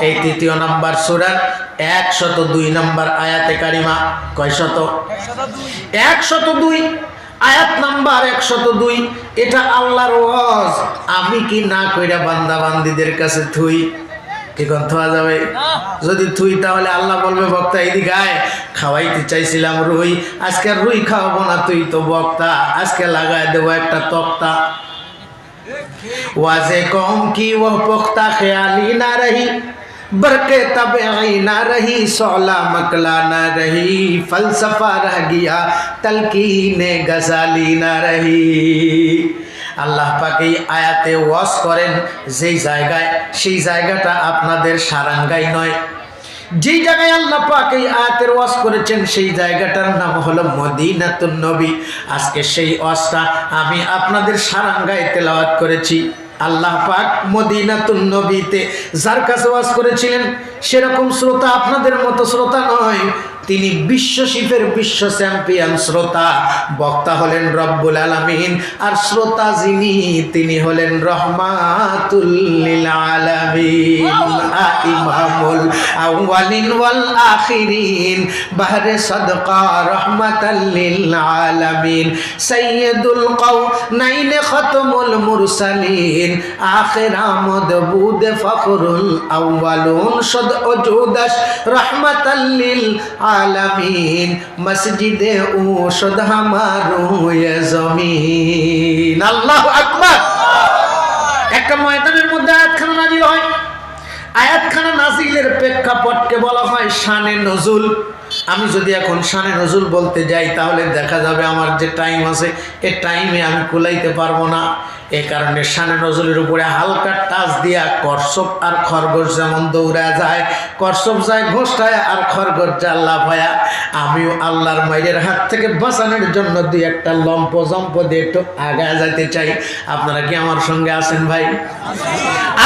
এই তৃতীয় নাম্বার সুরার একশত দুই নাম্বার আয়াতে কারিমা কয় শত একশত দুই আয়াত নাম্বার একশত দুই এটা আল্লাহর ওয়াজ। আমি কি না কইরা বান্দা বান্দিদের কাছে থুই? কি কন থোয়া যাবে? যদি থুই তাহলে আল্লাহ বলবে, বক্তা, এদিকে আয়। খাওয়াইতে চাইছিলাম রুই। আজকে রুই খাওয়াবো না তুই তো বক্তা। আজকে লাগাই দেবো একটা তক্তা। ওয়াজে কম কি ও পোক্তা খেয়ালি না রহি। बरके तबई ना रही सोला मकला ना रही फलसफा रह गया तलकीन गजाली ना रही আল্লাহ পাক এই আয়াতে ওয়াজ করেন যেই জায়গায় সেই জায়গাটা আপনাদের সারাঙ্গাই নয় যেই জায়গায় আল্লাহ পাক এই আয়াতের ওয়াজ করেছেন সেই জায়গাটার নাম হলো মদিনাতুন নবী আজকে সেই ওয়াজটা আমি আপনাদের সারাঙ্গায় তেলাওয়াত করেছি আল্লাহ পাক মদিনাতুন নবীতে যার কাছে ওয়াজ করেছিলেন সেরকম শ্রোতা আপনাদের মতো শ্রোতা নয়। তিনি বিশ্ব শিফের বিশ্ব চ্যাম্পিয়ন শ্রোতা। বক্তা হলেন রব্বুল আলামিন, আর শ্রোতা যিনি, তিনি হলেন রহমাতুল্লিল আউয়ালিন ওয়াল আখিরিন, বাহরে সদকা রহমাতাল্লিল আলামিন। সাইয়্যিদুল কাউনাইন খতমুল মুরসালিন। আখির আমদ বুদ ফখরুল আউয়ালুন, সদ ওজুদাস রহমাতাল্লিল আলামিন মসজিদে ঔষধ হামারু জমিন। আল্লাহু আকবার। একটা ময়দানের মধ্যে আয়াতখানা নাজিল হয়। আয়াতখানা নাজিলের প্রেক্ষাপটকে বলা হয় শানে নজুল। আমি যদি এখন শানে নজুল বলতে যাই, তাহলে দেখা যাবে আমার যে টাইম আছে, এ টাইমে আমি কুলাইতে পারব না। এ কারণে শানে নজরুলের উপরে হালকা টাচ দিয়া কর্ষপ আর খরগোশ যেমন দৌড়া যায়, কর্ষপ যায় ঘোষটায় আর খরগোশ যায় লাফায়া। আমিও আল্লাহর মাইরের হাত থেকে বাঁচানোর জন্য দুই একটা লম্প জম্প দিয়ে একটু আগায় যেতে চাই। আপনারা কি আমার সঙ্গে আছেন ভাই?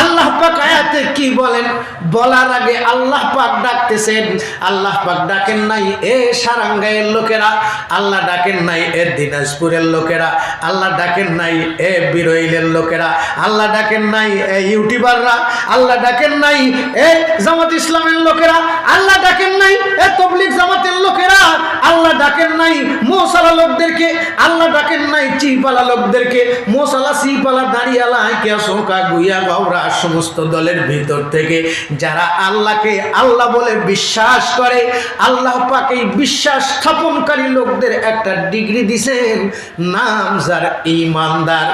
আল্লাহ পাক আয়াতে কি বলেন? বলার আগে আল্লাহ পাক ডাকতেছেন। আল্লাহ পাক ডাকেন নাই এ সারাঙ্গাইয়ের লোকেরা। আল্লাহ ডাকেন নাই এ দিনাজপুরের লোকেরা। আল্লাহ ডাকেন নাই এ বিরইলের লোকেরা, আল্লাহ ডাকেন নাই ইউটিউবাররা, আল্লাহ ডাকেন নাই, এ জামাত ইসলামের লোকেরা, আল্লাহ ডাকেন নাই। এ তবলিগ জামাতের লোকেরা, আল্লাহ ডাকেন নাই মোসালা লোকদেরকে, আল্লাহ ডাকেন নাই চিপালা লোকদেরকে, মোসালা সিপালা দাঁড়িয়ালা কে শোকা গুইয়া বাউরা সমস্ত দলের ভিতর থেকে যারা আল্লাহকে আল্লাহ বলে বিশ্বাস করে, আল্লাহ পাক বিশ্বাস স্থাপনকারী লোকদের একটা ডিগ্রি দিছেন নাম যার ইমানদার,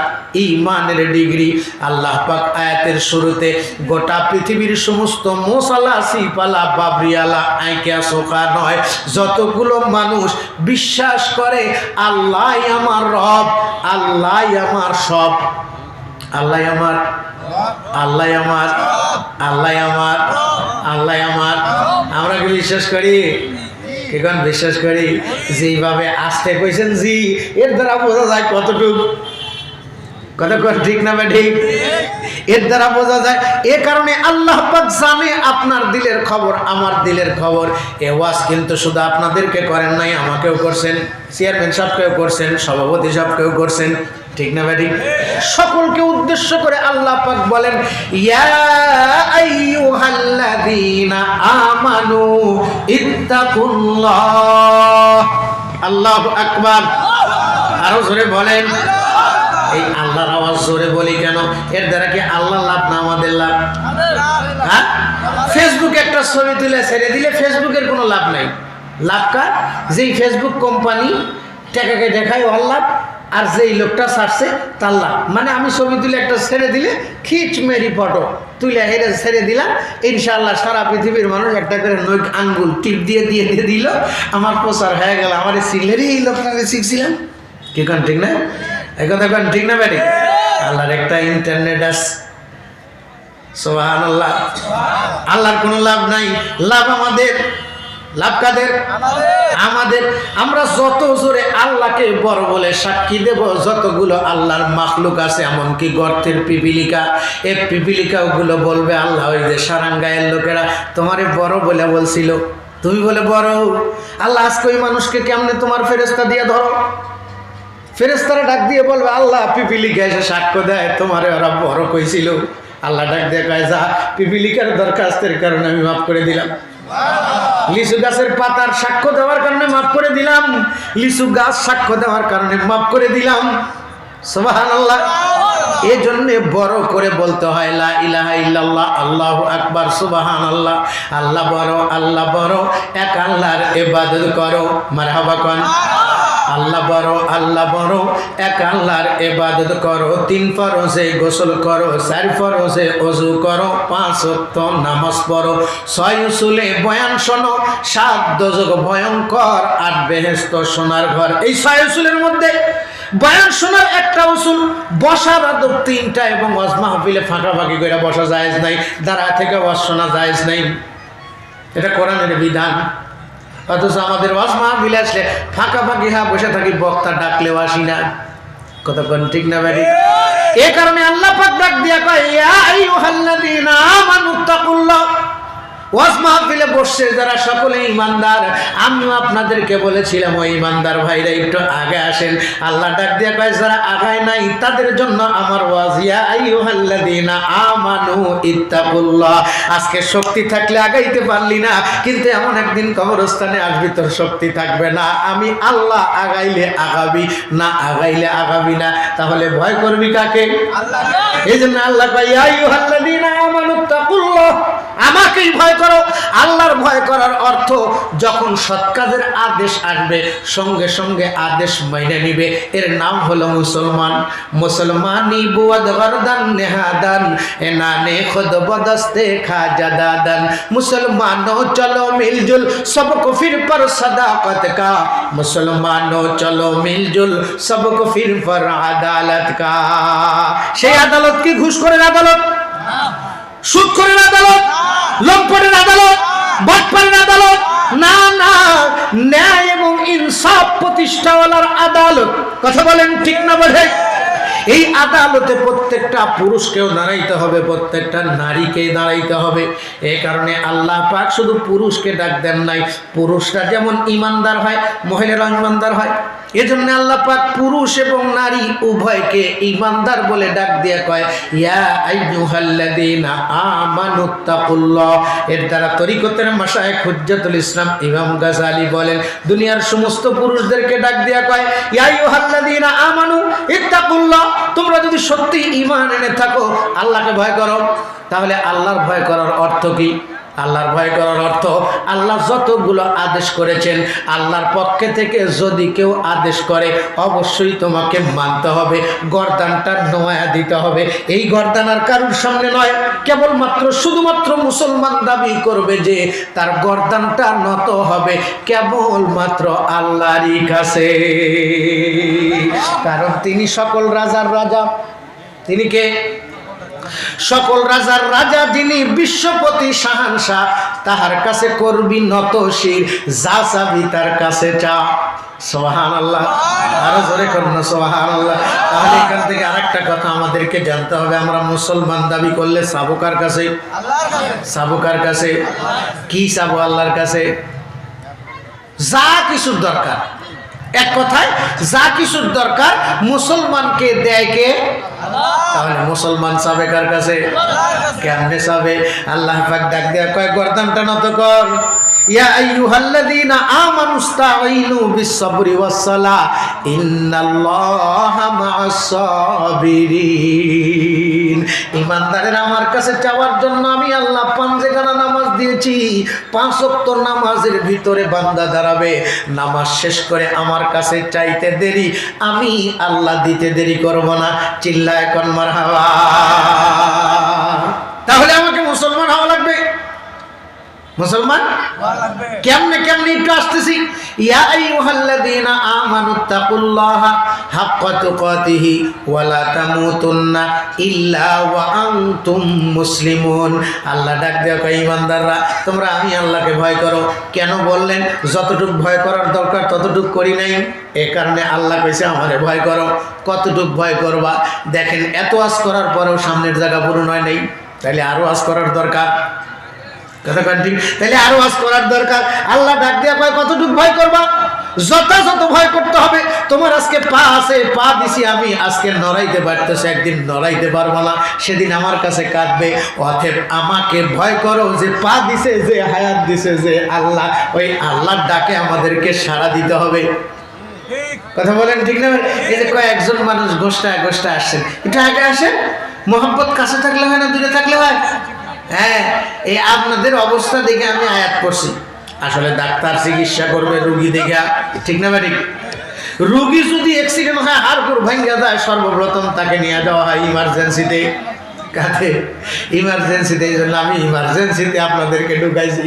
ইমানের ডিগ্রি। আল্লাহ পাক আয়াতের শুরুতে গোটা পৃথিবীর সমস্ত মোসালা সিপালা বাবরিয়ালা, আইকিয়া শোকা নয়। যতগুলো মানুষ বিশ্বাস করে আল্লাহ আমার রব আল্লাহ আমার সব। আল্লাহ আমার আল্লাহ আমার আল্লাহ আমার আল্লাহ আমার। আমরা কি বিশ্বাস করি? এখন বিশ্বাস করি? যেইভাবে আসতে কইছেন জি, এর দ্বারা বোঝা যায় কতটুকু। কতক্ষণ ঠিক না এর দ্বারা বোঝা যায়, এ কারণে আপনার দিলের খবর, আমার দিলের খবর। এ কিন্তু শুধু আপনাদেরকে করেন নাই, আমাকেও করছেন। চেয়ারম্যান করছেন, সভাপতি করছেন। ঠিক না ঠিক? সকলকে উদ্দেশ্য করে আল্লাহ পাক বলেন, ইয়া আমানু আল্লাহু আকবার। আরও জোরে বলেন। এই আল্লাহর আওয়াজ জোরে বলি কেন? এর দ্বারা কি আল্লাহ লাভ না আমাদের লাভ? হ্যাঁ? ফেসবুকে একটা ছবি তুলে ছেড়ে দিলে ফেসবুকের কোনো লাভ নাই। লাভ কার? যেই ফেসবুক কোম্পানি টাকাকে দেখায় ওর লাভ, আর যেই লোকটা ছাড়ছে তার লাভ। মানে আমি ছবি তুলে একটা ছেড়ে দিলে খিচ মেরি ফটো তুলে হেরে ছেড়ে দিলাম। ইনশাল্লাহ সারা পৃথিবীর মানুষ একটা করে নৈক আঙ্গুল টিপ দিয়ে দিয়ে দিয়ে দিল। আমার প্রচার হয়ে গেল। আমার সিলেরই এই লোকটাকে শিখছিলাম। কি কারণ ঠিক না? এই কারণ ঠিক না ব্যাটি আল্লাহর একটা ইন্টারনেট আছে। সোহান আল্লাহ আল্লাহর কোনো লাভ নাই। লাভ আমাদের। লাভ কাদের? আমাদের। আমরা যত জোরে আল্লাহকে বড় বলে সাক্ষী দেব, যতগুলো আল্লাহর মাখলুক আছে, এমনকি গর্তের পিপিলিকা এই পিপিলিকাগুলো বলবে, আল্লাহ, ওই যে সারাঙ্গায়ের লোকেরা তোমারে বড় বলে বলছিল। তুমি বলে বড়। আল্লাহ, আজকে ওই মানুষকে কেমনে তোমার ফেরেস্তা দিয়ে ধরো? ফেরেস্তারা ডাক দিয়ে বলবে, আল্লাহ পিপিলিকা এসে সাক্ষ্য দেয়। তোমারে ওরা বড় কইছিল। আল্লাহ ডাক দিয়ে কয়, যা পিপিলিকার দরখাস্তের কারণে আমি মাফ করে দিলাম। লিচু গাছের পাতার সাক্ষ্য দেওয়ার কারণে মাফ করে দিলাম। লিচু গাছ সাক্ষ্য দেওয়ার কারণে মাফ করে দিলাম। সোহান আল্লাহ এই জন্য বড় করে বলতে হয়, লা আল্লাহু আকবার সুবহান আল্লাহ আল্লাহ বড় আল্লাহ বড়। এক আল্লাহর ইবাদত করো। মারহাবা কোন। আল্লাহ বড় আল্লাহ বড়। এক আল্লাহর এবাদত করো, তিন ফরজে গোসল করো, চার ফরজে অজু করো, পাঁচ ওয়াক্ত নামাজ পড়ো। ছয় উসুলে বয়ান শোনো, সাত দশক ভয়ঙ্কর, আট বেহেস্ত সোনার ঘর। এই ছয় উসুলের মধ্যে বয়ান শোনার একটা উসুল, বসার আদব তিনটা এবং ওয়াজ মাহফিলে ফাঁকাফাঁকি করে বসা জায়েজ নাই, দাঁড়া থেকে ওয়াজ শোনা নাই। এটা কোরআনের বিধান। অথচ আমাদের ওয়াজ মাহফিলে আসলে ফাঁকা ফাঁকি হা বসে থাকি বক্তা ডাকলেও আসি না। কতক্ষণ ঠিক না ব্যারি এ কারণে আল্লাহ পাক ডাক দিয়া কয় ইয়া আইয়ুহাল্লাযীনা আমানু তাকুল্লাহ। ওয়াজ মাহফিলে বসছে যারা সকলে ইমানদার। আমিও আপনাদেরকে বলেছিলাম ওই ইমানদার ভাইরা একটু আগে আসেন। আল্লাহ ডাক দিয়া কয় যারা আগায় নাই তাদের জন্য আমার ওয়াজ আইয়ুহাল্লাযীনা আমানু ইত্তাকুল্লাহ। আজকে শক্তি থাকলে আগাইতে পারলি না কিন্তু এমন একদিন কবরস্থানে আসবি তোর শক্তি থাকবে না। আমি আল্লাহ আগাইলে আগাবি না আগাইলে আগাবি না। তাহলে ভয় করবি কাকে? আল্লাহ। এই জন্য আল্লাহ কয় ইয়া আইয়ুহাল্লাযীনা আমানু তাকুল্লাহ আমাকেই ভয় করো। আল্লাহর ভয় করার অর্থ যখন সৎকাজের আদেশ আসবে, সঙ্গে সঙ্গে আদেশ মেনে নিবে। এর নাম হলো মুসলমান। মুসলমানি বুয়াদ গরদান নেহাদান, এনানে খুদ বদস্তে খা জাদাদান মুসলমানো চলো মিলজুল, সব কফির পর সদাকত কা। মুসলমানো চলো মিলজুল, সব কফির পর আদালত কা। সেই আদালত কি ঘুষ করেন আদালত? করেন আদালত, লম্পটের আদালত, বাটপারের আদালত, না না, ন্যায় এবং ইনসাফ প্রতিষ্ঠাওয়ালার আদালত। কথা বলেন ঠিক না বোঝে এই আদালতে প্রত্যেকটা পুরুষকেও দাঁড়াইতে হবে, প্রত্যেকটা নারীকে দাঁড়াইতে হবে। এই কারণে আল্লাহ পাক শুধু পুরুষকে ডাক দেন নাই, পুরুষরা যেমন ইমানদার হয় মহিলারা ইমানদার হয়। এজন্য আল্লাহ পাক পুরুষ এবং নারী উভয়কে ইমানদার বলে ডাক দিয়ে কয়, ইয়া আইয়ুহাল্লাযীনা আমানুত্তাকুল্লাহ এর দ্বারা তরিকতের মাশায়েখ হুজ্জাতুল ইসলাম ইমাম গাজালি বলেন, দুনিয়ার সমস্ত পুরুষদেরকে ডাক দিয়া কয়, ইয়া আইয়ুহাল্লাযীনা আমানু ইত্তাকুল্লাহ, তোমরা যদি সত্যি ইমান এনে থাকো, আল্লাহকে ভয় করো, তাহলে আল্লাহর ভয় করার অর্থ কি? আল্লাহর ভয় করার অর্থ আল্লাহ যতগুলো আদেশ করেছেন, আল্লাহর পক্ষে থেকে যদি কেউ আদেশ করে, অবশ্যই তোমাকে মানতে হবে, গরদানটা নোয়া দিতে হবে। এই গরদান আর কারুর সামনে নয়, কেবলমাত্র শুধুমাত্র মুসলমান দাবি করবে যে তার গরদানটা নত হবে, কেবলমাত্র আল্লাহরই কাছে। কারণ তিনি সকল রাজার রাজা। তিনি কে? সকল রাজার রাজা যিনি বিশ্বপতি শাহানশাহ তাহার কাছে করবি নত শির যা চাবি তার কাছে চা। সোহান আল্লাহ আরও জোরে করুন সোহান আল্লাহ তাহলে এখান থেকে আরেকটা কথা আমাদেরকে জানতে হবে। আমরা মুসলমান দাবি করলে সাবুকার কাছে? সাবুকার কাছে। কি আল্লাহর কাছে? যা কিছুর দরকার। এক কথায় যা কিছুর দরকার মুসলমানকে দেয় কে? তাহলে মুসলমান সাবে কার কাছে? কেমনে সাবে আল্লাহ পাক ডাক দেয়া কয় গর্দানটা নত কর। আমার কাছে চাওয়ার জন্য আমি আল্লাহ পাঁচেখানা নামাজ দিয়েছি, পাঁচ নামাজের ভিতরে বান্দা দাঁড়াবে। নামাজ শেষ করে আমার কাছে চাইতে দেরি, আমি আল্লাহ দিতে দেরি করব না। চিল্লা এখন মার হাওয়া তাহলে আমাকে মুসলমান মুসলমান? কেমনে কেমনে একটু আসতেছি? ইয়া আইয়ুহাল্লাযীনা আমানুত্তাকুল্লাহা হাক্কা তুকাতিহি ওয়া লা তামুতুন্না ইল্লা ওয়া আনতুম মুসলিমুন। আল্লাহ ডাক দেয়া কয়, ইমানদাররা, তোমরা আমি আল্লাহকে ভয় করো। কেন বললেন? যতটুক ভয় করার দরকার, ততটুক করি নাই। এ কারণে আল্লাহ কইছে, আমারে ভয় করো। কতটুক ভয় করবা? দেখেন, এত আজ করার পরেও সামনের জায়গা পূরণ হয় নাই। তাহলে আরও আজ করার দরকার। কথা ঠিক? তাহলে আরও আজ করার দরকার। আল্লাহ ডাক দেওয়া কয়, কতটুকু ভয় করবা? যথাযথ ভয় করতে হবে। তোমার আজকে পা আছে, পা দিছি আমি। আজকে নড়াইতে পারতেছে, একদিন নড়াইতে পারব না। সেদিন আমার কাছে কাঁদবে। অথেব আমাকে ভয় করো যে পা দিছে যে, হায়াত দিছে যে আল্লাহ। ওই আল্লাহর ডাকে আমাদেরকে সাড়া দিতে হবে। কথা বলেন ঠিক না? এই যে কয়েকজন মানুষ গোষ্ঠা গোষ্ঠা আসছেন। এটা আগে আসেন। মোহাম্মত কাছে থাকলে হয় না, দূরে থাকলে হয়? হ্যাঁ এই আপনাদের অবস্থা দেখে আমি আয়াত করছি আসলে ডাক্তার চিকিৎসা করবে রুগী দেখে। ঠিক না ঠিক রুগী যদি অ্যাক্সিডেন্ট হয় হাড় করে ভাঙ্গা যায়, সর্বপ্রথম তাকে নিয়ে যাওয়া হয় ইমার্জেন্সিতে কাছে ইমার্জেন্সিতে এই জন্য আমি ইমার্জেন্সিতে আপনাদেরকে ঢুকাইছি।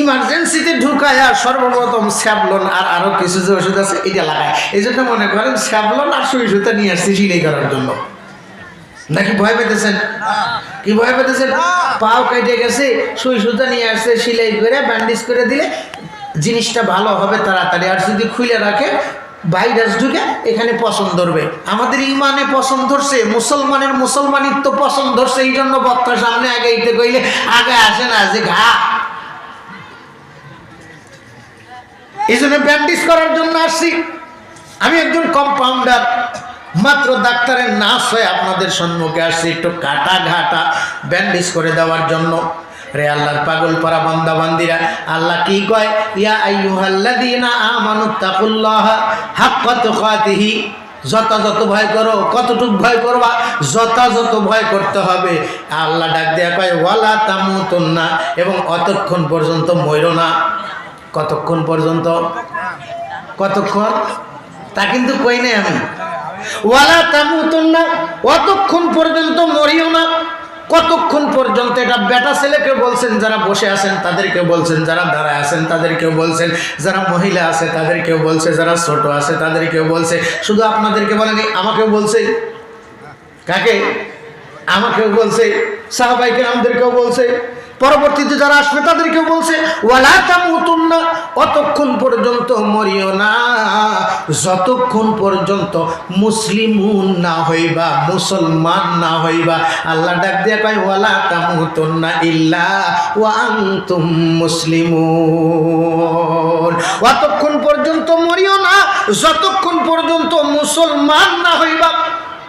ইমার্জেন্সিতে ঢুকায় আর সর্বপ্রথম স্যাবলন আর আরও কিছু যে ওষুধ আছে, এটা লাগায়। এই জন্য মনে করেন স্যাবলন আর সুই সুতা নিয়ে আসছি সিলাই করার জন্য। নাকি ভয় পেতেছেন? কি ভয় পেতেছেন পাও কেটে গেছে সুই সুতা নিয়ে আসছে সিলাই করে ব্যান্ডেজ করে দিলে জিনিসটা ভালো হবে তাড়াতাড়ি। আর যদি খুলে রাখে ভাইরাস ঢুকে এখানে পছন্দ ধরবে। আমাদের ইমানে পছন্দ ধরছে মুসলমানের মুসলমানিত্ব পছন্দ ধরছে এই জন্য বক্তা সামনে আগে ইতে কইলে আগে আসে না যে ঘা। এই জন্য ব্যান্ডেজ করার জন্য আসছি। আমি একজন কম্পাউন্ডার মাত্র ডাক্তারের নার্স হয়ে আপনাদের সম্মুখে আসছি, একটু কাটা ঘাটা ব্যান্ডেজ করে দেওয়ার জন্য। রে আল্লাহর পাগল পারা বান্দা বান্দিরা, আল্লাহ কি কয়? ইয়া আইয়ুহাল্লাযীনা আমানু তাকুল্লাহ হাক্কা তুকাতিহি। যথাযথ ভয় করো, কতটুক ভয় করবা যথাযথ ভয় করতে হবে। আল্লাহ ডাক দেয়া কয়, ওয়ালা তামুতুন্না, এবং অতক্ষণ পর্যন্ত মরো না। কতক্ষণ পর্যন্ত? কতক্ষণ? তা কিন্তু কই নাই আমি। ওয়ালা তামুতুন না, অতক্ষণ পর্যন্ত মরিও না। কতক্ষণ পর্যন্ত এটা বেটা ছেলেকে বলছেন, যারা বসে আছেন তাদেরকে বলছেন, যারা দাঁড়ায় আছেন তাদেরকেও বলছেন, যারা মহিলা আছে তাদেরকেও বলছে, যারা ছোট আছে তাদেরকেও বলছে। শুধু আপনাদেরকে বলেনি, আমাকেও বলছে। কাকে? আমাকেও বলছে। সাহাবাইকে আমাদেরকেও বলছে। পরবর্তীতে যারা আসবে, তাদেরকেও বলছে অতক্ষণ পর্যন্ত মরিও না, যতক্ষণ পর্যন্ত মুসলিমুন না হইবা, মুসলমান না হইবা। আল্লাহ ডাক দিয়ে কয়, ওয়ালা তামুতুন্না ইল্লা ওয়া আনতুম মুসলিমুন অতক্ষণ পর্যন্ত মরিও না, যতক্ষণ পর্যন্ত মুসলমান না হইবা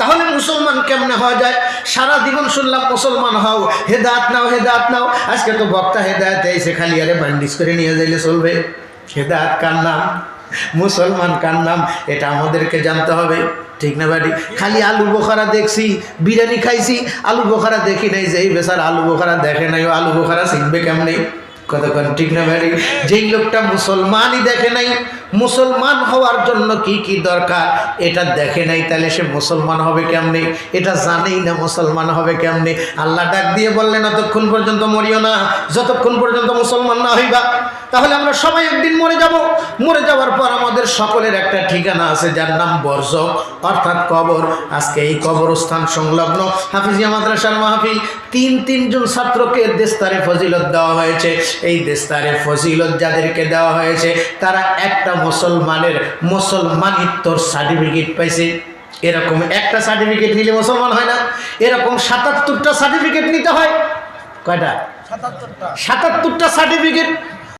তাহলে মুসলমান কেমনে হওয়া যায়? সারা জীবন শুনলাম মুসলমান হও হেদাত নাও হেদাত নাও। আজকে তো বক্তা হেদায়ত এসে খালি আরে বান্ডিস করে নিয়ে যাইলে চলবে। হেদাত কার নাম? মুসলমান কার নাম? এটা আমাদেরকে জানতে হবে, ঠিক না বাড়ি? খালি আলু বোখারা দেখছি, বিরিয়ানি খাইছি, আলু বোখারা দেখি নাই যে এই বেচার আলু বোখারা দেখে নাই, ও আলু বোখারা শিখবে কেমনি? কতক্ষণ ঠিক না ভাই যেই লোকটা মুসলমানই দেখে নাই মুসলমান হওয়ার জন্য কি কি দরকার? এটা দেখে নাই, তাহলে সে মুসলমান হবে কেমনে? এটা জানেই না মুসলমান হবে কেমনে? আল্লাহ ডাক দিয়ে বললেন অতক্ষণ পর্যন্ত মরিও না, যতক্ষণ পর্যন্ত মুসলমান না হইবা, তাহলে আমরা সবাই একদিন মরে যাব। মরে যাওয়ার পর আমাদের সকলের একটা ঠিকানা আছে, যার নাম বর্জ, অর্থাৎ কবর। আজকে এই কবরস্থান সংলগ্ন হাফিজিয়া মাদ্রাসার মাহফিল। তিন তিনজন ছাত্রকে দেস্তারে ফজিলত দেওয়া হয়েছে। এই দেস্তারে ফজিলত যাদেরকে দেওয়া হয়েছে, তারা একটা মুসলমানের মুসলমানিত্বর সার্টিফিকেট পাইছে। এরকম একটা সার্টিফিকেট নিলে মুসলমান হয় না। এরকম সাতাত্তরটা সার্টিফিকেট নিতে হয়। কয়টা? সাতাত্তরটা। সার্টিফিকেট